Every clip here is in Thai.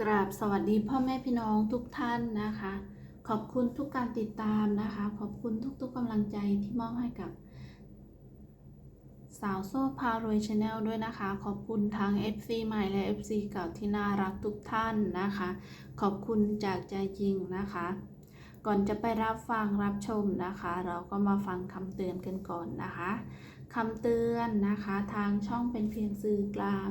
กราบสวัสดีพ่อแม่พี่น้องทุกท่านนะคะ ขอบคุณทุกการติดตามนะคะ ขอบคุณทุกๆกำลังใจที่มอบให้กับ สาวโซ่พารวยชาแนลด้วยนะคะ ขอบคุณทาง FC ใหม่และ FC เก่าที่น่ารักทุกท่านนะคะ ขอบคุณจากใจจริงนะคะ ก่อนจะไปรับฟังรับชมนะคะ เราก็มาฟังคำเตือนกันก่อนนะคะคำเตือนนะคะ ทางช่องเป็นเพียงสื่อกลาง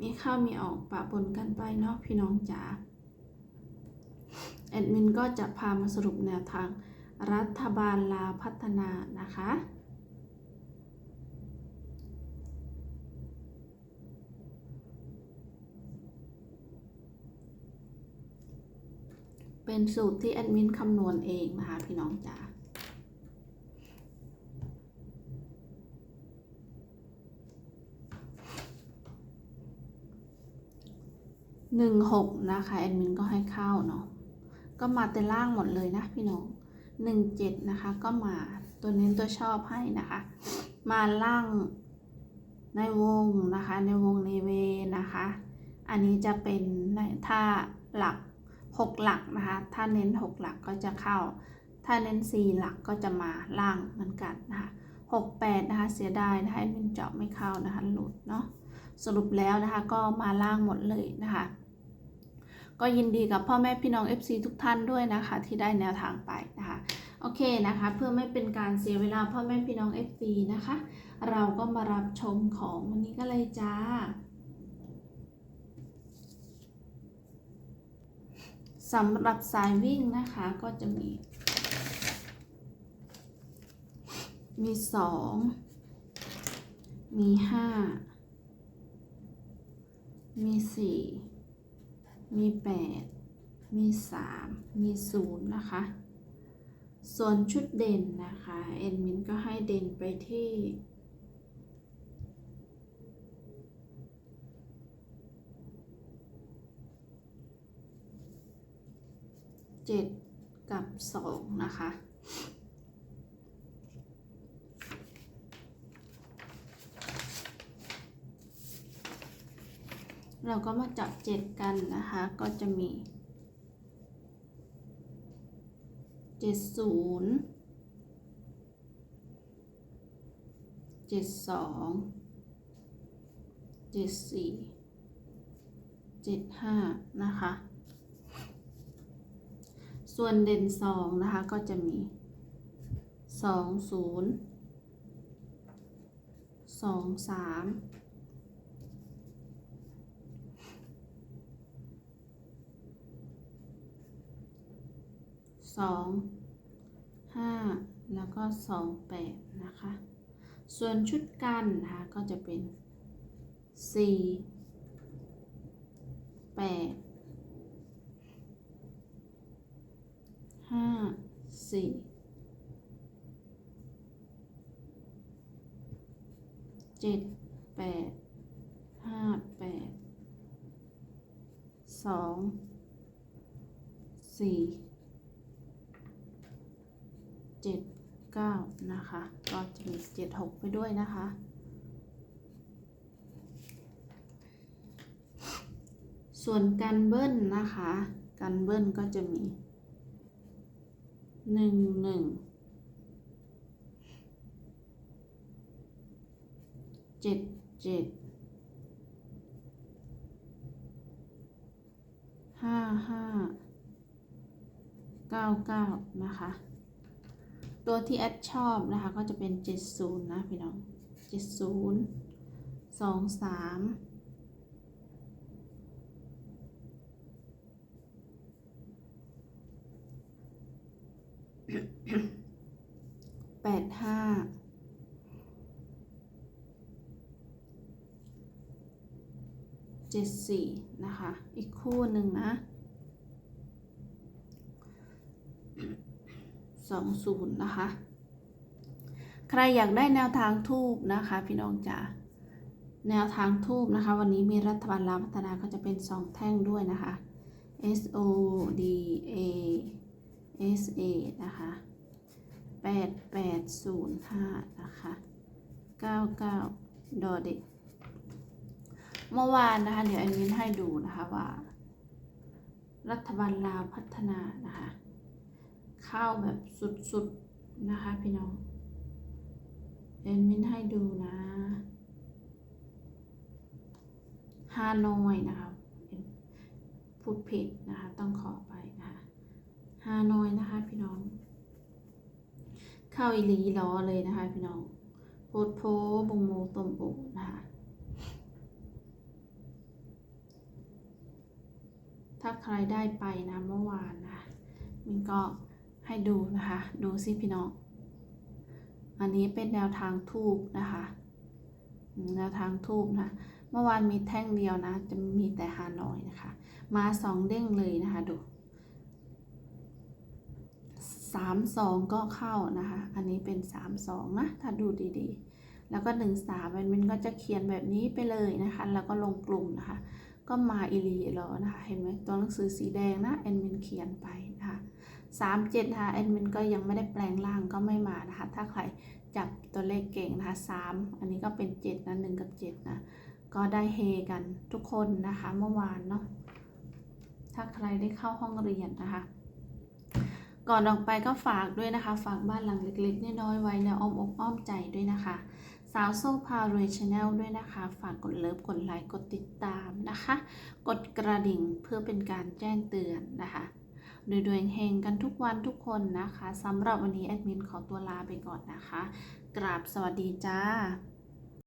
มีเข้ามีออกปะปนกันไปเนาะพี่น้องจ๋าแอดมินก็จะพามาสรุปแนวทางรัฐบาลลาวพัฒนานะคะเป็นสูตรที่แอดมินคำนวณเองนะคะพี่น้องจ๋า หนึ่งหกนะคะแอดมินก็ให้เข้าเนาะก็มาแต่ล่างหมดเลยนะพี่น้องหนึ่งเจ็ดนะคะก็มาตัวเน้นตัวชอบให้นะคะ มาล่างในวงนะคะ ในวงในเวนะคะ อันนี้จะเป็นในถ้าหลัก6หลักนะคะ ถ้าเน้น6หลักก็จะเข้า ถ้าเน้น4หลักก็จะมาล่างเหมือนกันนะคะ6 8นะคะเสียดายนะคะเน้นเจาะไม่เข้านะคะหลุดเนาะ สรุปแล้วนะคะ ก็มาล่างหมดเลยนะคะ ก็ยินดีกับพ่อแม่พี่น้อง FC ทุกท่านด้วยนะคะ ที่ได้แนวทางไปนะคะ โอเคนะคะ เพื่อไม่เป็นการเสียเวลาพ่อแม่พี่น้อง FC นะคะ เราก็มารับชมของวันนี้ก็เลยจ้าสำหรับสายวิ่งนะคะก็จะมี มีสองมีห้า มีสี่มีแปดมีสามมีศูนย์นะคะ ส่วนชุดเด่นนะคะเอ็นมินก็ให้เด่นไปที่เจ็ดกับสองนะคะ เราก็มาจับเจ็ดกันนะคะ ก็จะมีเจ็ดศูนย์เจ็ดสองเจ็ดสี่เจ็ดห้านะคะ ส่วนเด่นสองนะคะก็จะมีสองศูนย์สองสาม สองห้าแล้วก็สองแปดนะคะ ส่วนชุดกันนะคะก็จะเป็นสี่แปดห้าสี่เจ็ด แปดห้าแปดสองสี่เจ็ดเก้านะคะ ก็จะมีเจ็ดหกไปด้วยนะคะ ส่วนการเบิ้ลนะคะ การเบิ้ลก็จะมีหนึ่งหนึ่งเจ็ดเจ็ดห้าห้าเก้าเก้านะคะ ตัวที่แอดชอบนะคะ ก็จะเป็นเจ็ดศูนย์นะพี่น้องเจ็ดศูนย์สองสามแปดห้าเจ็ดสี่นะคะ อีกคู่หนึ่งนะ 20 นะคะ ใครอยากได้แนวทางทูบนะคะ พี่น้องจ๋าแนวทางทูบนะคะ วันนี้มีรัฐบาลลาวพัฒนาก็จะเป็น 2 แท่งด้วยนะคะ S O D A S A นะคะ 8805 นะคะ 99 ดอเด็กเมื่อวานนะคะ เดี๋ยวอันนี้ให้ดูนะคะว่า รัฐบาลลาวพัฒนานะคะ ข้าแบบสุดๆนะคะพี่น้องเอ็นมินให้ดูนะฮานอยนะคะพูดผิดนะคะ ต้องขอไปนะคะฮานอยนะคะพี่น้องเข้าอีลีล้อเลยนะคะพี่น้องโพดโพบงโมตมโอนะคะถ้าใครได้ไปนะเมื่อวานนะมินก็ ให้ดูนะคะ ดูสิพี่น้อง อันนี้เป็นแนวทางทูบนะคะ แนวทางทูบนะ เมื่อวานมีแท่งเดียวนะ จะมีแต่ฮานอยนะคะ มาสองเด้งเลยนะคะดูสามสองก็เข้านะคะ อันนี้เป็นสามสองนะ ถ้าดูดีๆ แล้วก็หนึ่งสามมันมันก็จะเขียนแบบนี้ไปเลยนะคะ แล้วก็ลงกลุ่มนะคะ ก็มาอีลีแลวนะคะ เห็นไหมตัวหนังสือสีแดงนะแอดมินเขียนไป นะคะสามเจ็ดนะคะแอดมินก็ยังไม่ได้แปลงร่างก็ไม่มานะคะ ถ้าใครจับตัวเลขเก่งนะคะสามอันนี้ก็เป็นเจ็ดนะหนึ่งกับเจ็ดนะก็ได้เฮกันทุกคนนะคะเมื่อวานเนาะถ้าใครได้เข้าห้องเรียนนะคะ ก่อนออกไปก็ฝากด้วยนะคะ ฝากบ้านหลังเล็กๆน้อยๆไว้ในอ้อมอกอ้อมใจด้วยนะคะสาวโซพาเรชแนลด้วยนะคะ ฝากกดเลิฟกดไลค์กดติดตามนะคะ กดกระดิ่งเพื่อเป็นการแจ้งเตือนนะคะ โดยดวงเฮงกันทุกวันทุกคนนะคะสำหรับวันนี้แอดมินขอตัวลาไปก่อนนะคะ กราบสวัสดีจ้า